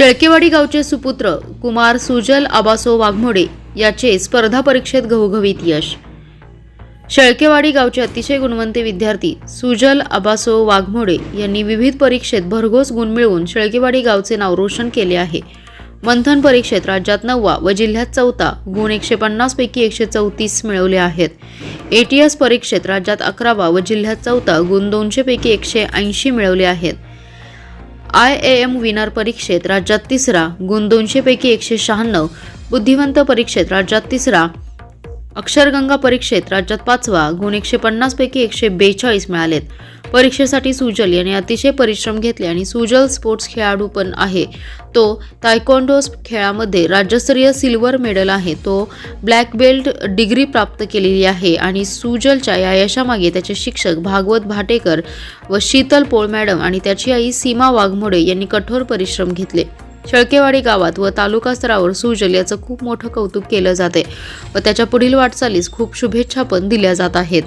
शेळकेवाडी गावचे सुपुत्र कुमार सुजल आबासो वाघमोडे याचे स्पर्धा परीक्षेत घवघवीत यश. शेळकेवाडी गावचे अतिशय गुणवंते विद्यार्थी सुजल आबासो वाघमोडे यांनी विविध परीक्षेत भरघोस गुण मिळवून शेळकेवाडी गावचे नाव रोशन केले आहे. मंथन परीक्षेत राज्यात नववा व जिल्ह्यात चौथा गुण एकशे पन्नासपैकी एकशे चौतीस मिळवले आहेत. एटीएस परीक्षेत राज्यात अकरावा व जिल्ह्यात चौथा गुण दोनशेपैकी एकशे ऐंशी मिळवले आहेत. आय ए एम विनर परीक्षेत राज्यात तिसरा गुण दोनशेपैकी एकशे शहाण्णव. बुद्धिवंत परीक्षेत राज्यात तिसरा अक्षरगंगा परीक्षेत राज्यात पाचवा गुण एकशे पन्नासपैकी एकशे बेचाळीस मिळालेत. परीक्षेसाठी सुजल याने अतिशय परिश्रम घेतले आणि सुजल स्पोर्ट्स खेळाडू पण आहे. तो तायकोंडो खेळामध्ये राज्यस्तरीय सिल्वर मेडल आहे. तो ब्लॅक बेल्ट डिग्री प्राप्त केलेली आहे आणि सुजलच्या या यशामागे त्याचे शिक्षक भागवत भाटेकर व शीतल पोळ मॅडम आणि त्याची आई सीमा वाघमोडे यांनी कठोर परिश्रम घेतले. शेळकेवाडी गावात व तालुका स्तरावर सुजल याचं खूप मोठं कौतुक केलं जाते व त्याच्या पुढील वाटचालीस खूप शुभेच्छा पण दिल्या जात आहेत.